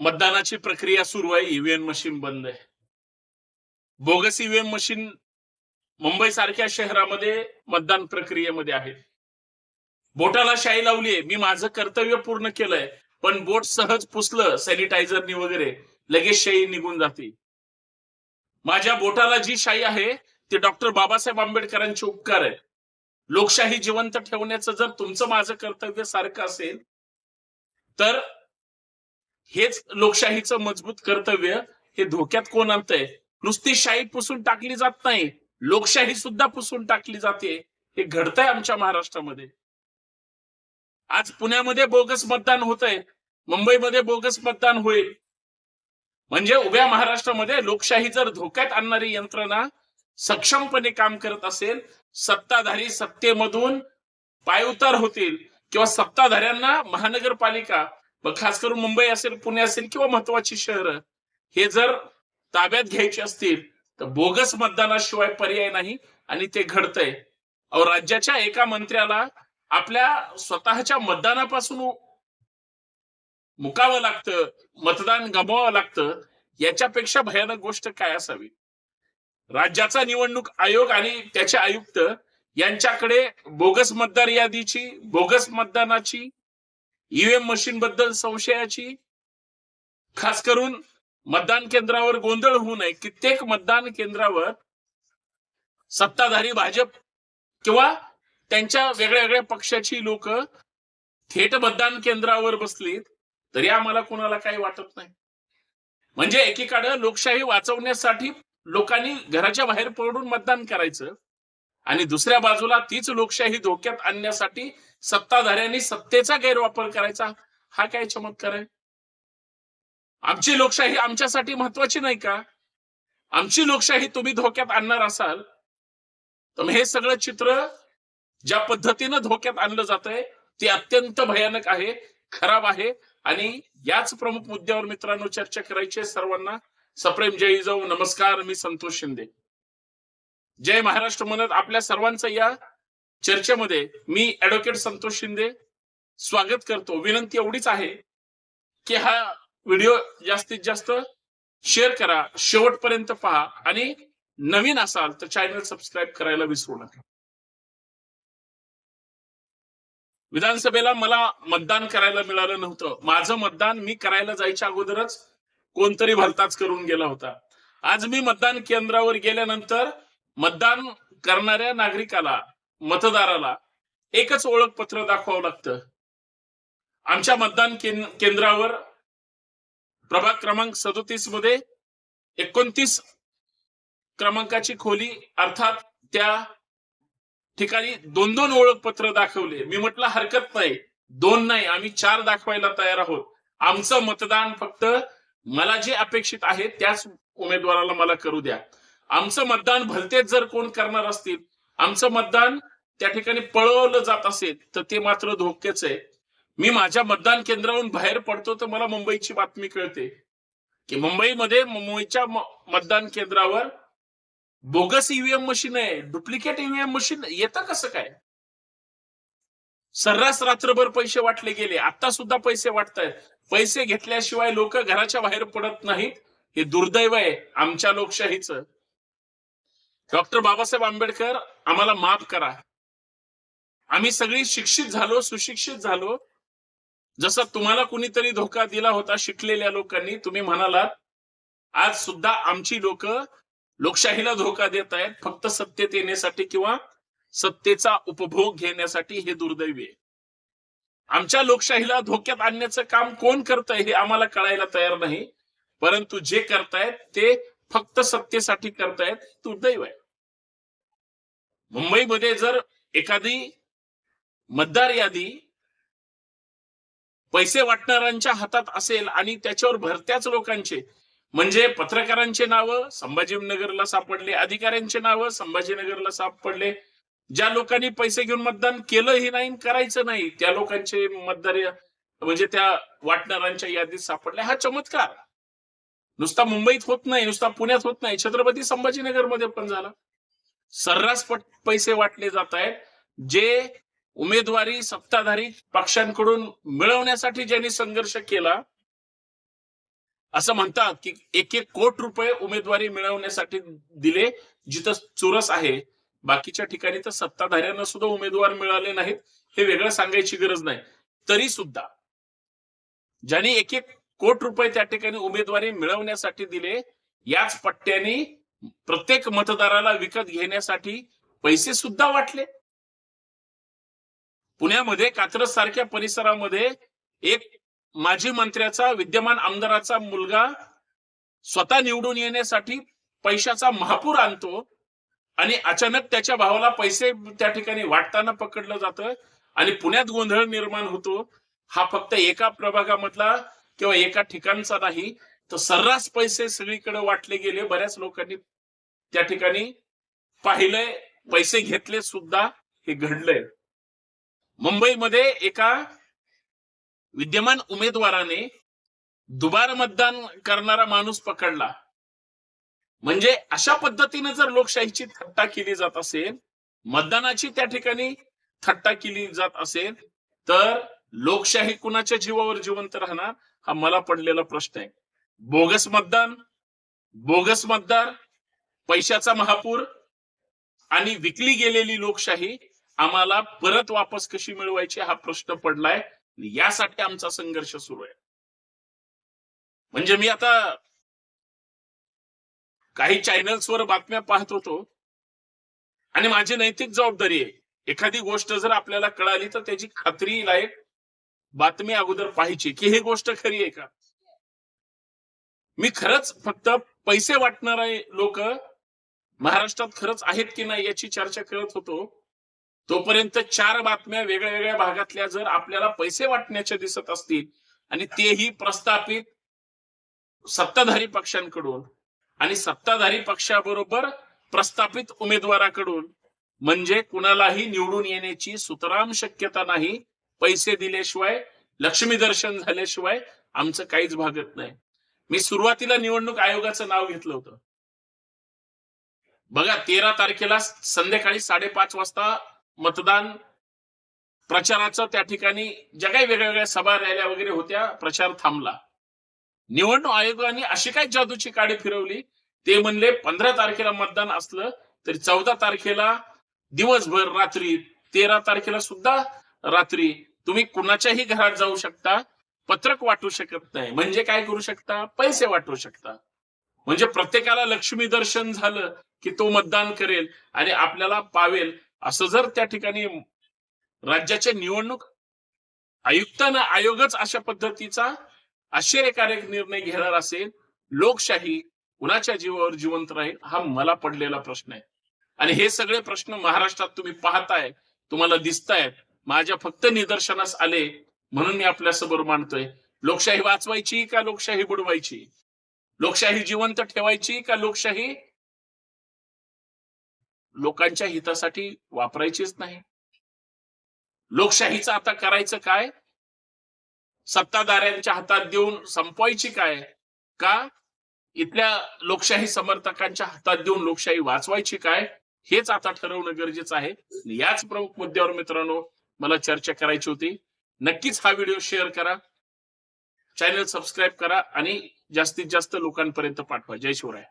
मतदानाची प्रक्रिया सुरू आहे ईव्हीएम मशीन बंद आहे. बोगस ईव्हीएम मशीन मुंबई सारख्या शहरामध्ये मतदान प्रक्रियेमध्ये आहे बोटाला शाई लावलीये मी माझं कर्तव्य पूर्ण केलंय पण बोट सहज पुसलं सॅनिटायझरनी वगैरे लगेच शाई निघून जाते. माझ्या बोटाला जी शाई आहे ते डॉक्टर बाबासाहेब आंबेडकरांचे उपकार आहे लोकशाही जिवंत ठेवण्याचं जर तुमचं माझं कर्तव्य सारखं असेल तर हेच लोकशाहीचं मजबूत कर्तव्य हे धोक्यात कोण आणतंय? नुसती शाही पुसून टाकली जात नाही लोकशाही सुद्धा पुसून टाकली जाते हे घडतंय आमच्या महाराष्ट्रामध्ये. आज पुण्यामध्ये बोगस मतदान होत आहे मुंबईमध्ये बोगस मतदान होईल. म्हणजे उभ्या महाराष्ट्रामध्ये लोकशाही जर धोक्यात आणणारी यंत्रणा सक्षमपणे काम करत असेल सत्ताधारी सत्तेमधून पायउतार होतील किंवा सत्ताधाऱ्यांना महानगरपालिका मग खास करून मुंबई असेल पुणे असेल किंवा महत्वाची शहरं हे जर ताब्यात घ्यायची असतील तर बोगस मतदानाशिवाय पर्याय नाही आणि ते घडतंय. अहो राज्याच्या एका मंत्र्याला आपल्या स्वतःच्या मतदानापासून मुकावं लागतं मतदान गमवावं लागतं याच्यापेक्षा भयानक गोष्ट काय असावी? राज्याचा निवडणूक आयोग आणि त्याचे आयुक्त यांच्याकडे बोगस मतदार यादीची बोगस मतदानाची ईव्हीएम मशीन बद्दल संशयाची? खास करून मतदान केंद्रावर गोंधळ होऊ नये. कित्येक मतदान केंद्रावर सत्ताधारी भाजप किंवा त्यांच्या वेगळ्या वेगळ्या पक्षाची लोक थेट मतदान केंद्रावर बसलीत तरी आम्हाला कोणाला काही वाटत नाही. म्हणजे एकीकडे लोकशाही वाचवण्यासाठी लोकांनी घराच्या बाहेर पडून मतदान करायचं आणि दुसऱ्या बाजूला तीच लोकशाही धोक्यात आणण्यासाठी सत्ताधाऱ्यांनी सत्तेचा गैरवापर करायचा. हा काय चमत्कार आहे? आमची लोकशाही आमच्यासाठी महत्वाची नाही का? आमची लोकशाही तुम्ही धोक्यात आणणार असाल तर हे सगळं चित्र ज्या पद्धतीनं धोक्यात आणलं जात आहे ते अत्यंत भयानक आहे खराब आहे. आणि याच प्रमुख मुद्द्यावर मित्रांनो चर्चा करायची सर्वांना. सप्रेम जय जाऊ नमस्कार. मी संतोष शिंदे. जय महाराष्ट्र म्हणत आपल्या सर्वांचं या चर्चेमध्ये मी ऍडव्होकेट संतोष शिंदे स्वागत करतो. विनंती एवढीच आहे की हा व्हिडिओ जास्तीत जास्त शेअर करा. शेवटपर्यंत पहा आणि नवीन असाल तर चॅनल सबस्क्राईब करायला विसरू नका. विधानसभेला मला मतदान करायला मिळालं नव्हतं. माझं मतदान मी करायला जायच्या अगोदरच कोणतरी भलताच करून गेला होता. आज मी मतदान केंद्रावर गेल्यानंतर मतदान करणाऱ्या नागरिकाला मतदाराला एकच ओळखपत्र दाखवावं लागतं. आमच्या मतदान कें- केंद्रावर प्रभाग क्रमांक सदोतीसमध्ये एकोणतीस क्रमांकाची खोली अर्थात त्या ठिकाणी दोन दोन ओळखपत्र दाखवले. मी म्हटलं हरकत नाही. दोन नाही आम्ही चार दाखवायला तयार आहोत. आमचं मतदान फक्त मला जे अपेक्षित आहे त्याच उमेदवाराला मला करू द्या. आमचं मतदान भलतेच जर कोण करणार असतील आमचं मतदान त्या ठिकाणी पळवलं जात असेल तर ते मात्र धोक्याच आहे. मी माझ्या मतदान केंद्रावरून बाहेर पडतो तर मला मुंबईची बातमी कळते. की मुंबईमध्ये मुंबईच्या मतदान केंद्रावर बोगस ईव्हीएम मशीन आहे डुप्लिकेट ईव्हीएम मशीन येतं कसं काय? सर्रास रात्रभर पैसे वाटले गेले आता सुद्धा पैसे वाटतायत. पैसे घेतल्याशिवाय लोक घराच्या बाहेर पडत नाहीत. हे दुर्दैव आहे आमच्या लोकशाहीचं. डॉक्टर बाबासाहेब आंबेडकर आम्हाला माफ करा. आम्ही सगळी शिक्षित झालो सुशिक्षित झालो. जसा तुम्हाला कुणीतरी धोका दिला होता शिकलेल्या लोकांनी तुम्ही म्हणालात आज सुद्धा आमची लोक लोकशाहीला धोका देत आहेत फक्त सत्तेत येण्यासाठी किंवा सत्तेचा उपभोग घेण्यासाठी हे दुर्दैवी आहे. आमच्या लोकशाहीला धोक्यात आणण्याचं काम कोण करतंय हे आम्हाला कळायला तयार नाही परंतु जे करतायत ते फक्त सत्तेसाठी करतायत दुर्दैव आहे. मुंबईमध्ये जर एखादी मतदार यादी पैसे वाटणाऱ्यांच्या हातात असेल आणि त्याच्यावर भरत्याच लोकांचे म्हणजे पत्रकारांचे नावं संभाजीनगरला सापडले अधिकाऱ्यांचे नावं संभाजीनगरला सापडले ज्या लोकांनी पैसे घेऊन मतदान केलंही नाही करायचं नाही त्या लोकांचे मतदार म्हणजे त्या वाटणाऱ्यांच्या यादीत सापडले. हा चमत्कार. नुसता मुंबईत होत नाही नुसता पुण्यात होत नाही छत्रपती संभाजीनगरमध्ये पण झाला. सर्रास पट पैसे वाटले जात आहेत. जे उमेदवारी सत्ताधारी पक्षांकडून मिळवण्यासाठी ज्यांनी संघर्ष केला असं म्हणतात की एक एक कोट रुपये उमेदवारी मिळवण्यासाठी दिले जिथं चुरस आहे. बाकीच्या ठिकाणी तर सत्ताधाऱ्यांना सुद्धा उमेदवार मिळाले नाहीत हे वेगळं सांगायची गरज नाही. तरी सुद्धा ज्यांनी एक एक कोट रुपये त्या ठिकाणी उमेदवारी मिळवण्यासाठी दिले याच पट्ट्याने प्रत्येक मतदाराला विकत घेण्यासाठी पैसे सुद्धा वाटले. पुण्यामध्ये कात्रज सारख्या परिसरामध्ये एक माजी मंत्र्याचा विद्यमान आमदाराचा मुलगा स्वतः निवडून येण्यासाठी पैशाचा महापूर आणतो आणि अचानक त्याच्या भावाला पैसे त्या ठिकाणी वाटताना पकडलं जातं आणि पुण्यात गोंधळ निर्माण होतो. हा फक्त एका प्रभागामधला किंवा एका ठिकाणचा नाही तर सर्रास पैसे सगळीकडे वाटले गेले. बऱ्याच लोकांनी त्या ठिकाणी पाहिलंय पैसे घेतले सुद्धा. हे घडलंय. मुंबईमध्ये एका विद्यमान उमेदवाराने दुबार मतदान करणारा माणूस पकडला. म्हणजे अशा पद्धतीने जर लोकशाहीची थट्टा केली जात असेल मतदानाची त्या ठिकाणी थट्टा केली जात असेल तर लोकशाही कुणाच्या जीवावर जिवंत राहणार? हा मला पडलेला प्रश्न आहे. बोगस मतदान बोगस मतदार पैशाचा महापूर आणि विकली गेलेली लोकशाही आम्हाला परत वापस कशी मिळवायची हा प्रश्न पडलाय यासाठी आमचा संघर्ष सुरू आहे. म्हणजे मी आता काही चॅनल्सवर बातम्या पाहत होतो आणि माझी नैतिक जबाबदारी आहे. एखादी गोष्ट जर आपल्याला कळाली तर त्याची खात्री लायक बातमी अगोदर पाहिजे की ही गोष्ट खरी आहे का? मी खरंच फक्त पैसे वाटणारे लोक महाराष्ट्रात खरंच आहेत की नाही याची चर्चा करत होतो. तोपर्यंत चार बातम्या वेगळ्या वेगळ्या भागातल्या जर आपल्याला पैसे वाटण्याच्या दिसत असतील आणि तेही प्रस्थापित सत्ताधारी पक्षांकडून आणि सत्ताधारी पक्षाबरोबर प्रस्थापित उमेदवाराकडून म्हणजे कुणालाही निवडून येण्याची सुतराम शक्यता नाही पैसे दिल्याशिवाय लक्ष्मी दर्शन झाल्याशिवाय आमचं काहीच भागत नाही. मी सुरुवातीला निवडणूक आयोगाचं नाव घेतलं होतं. बघा तेरा तारखेला संध्याकाळी साडेपाच वाजता मतदान प्रचाराचं त्या ठिकाणी ज्या काही वेगळ्या वेगळ्या सभा रॅल्या वगैरे होत्या प्रचार थांबला. निवडणूक आयोगाने अशी काय जादूची काडी फिरवली? ते म्हणले पंधरा तारखेला मतदान असलं तरी चौदा तारखेला दिवसभर रात्री तेरा तारखेला सुद्धा रात्री तुम्ही कुणाच्याही घरात जाऊ शकता. पत्रक वाटू शकत नाही. म्हणजे काय करू शकता? पैसे वाटू शकता. म्हणजे प्रत्येकाला लक्ष्मी दर्शन झालं की तो मतदान करेल आणि आपल्याला पावेल असं जर त्या ठिकाणी राज्याच्या निवडणूक आयुक्तानं आयोगच अशा पद्धतीचा आश्चर्यकारक निर्णय घेणार असेल लोकशाही कुणाच्या जीवावर जिवंत राहील हा मला पडलेला प्रश्न आहे. आणि हे सगळे प्रश्न महाराष्ट्रात तुम्ही पाहताय तुम्हाला दिसतायत. माझ्या फक्त निदर्शनास आले म्हणून मी आपल्यासमोर मांडतोय. लोकशाही वाचवायची का लोकशाही बुडवायची? लोकशाही जिवंत ठेवायची का लोकशाही लोकांच्या हितासाठी वापरायचीच नाही? लोकशाहीचं आता करायचं काय? सत्ताधाऱ्यांच्या हातात देऊन संपवायची काय? का इथल्या लोकशाही समर्थकांच्या हातात देऊन लोकशाही वाचवायची काय? हेच आता ठरवणं गरजेचं आहे. याच प्रमुख मुद्द्यावर मित्रांनो मला चर्चा करायची होती. नक्कीच हा व्हिडिओ शेअर करा. चॅनल सबस्क्राईब करा आणि जास्तीत जास्त लोकांपर्यंत पाठवा. जय शिवराय.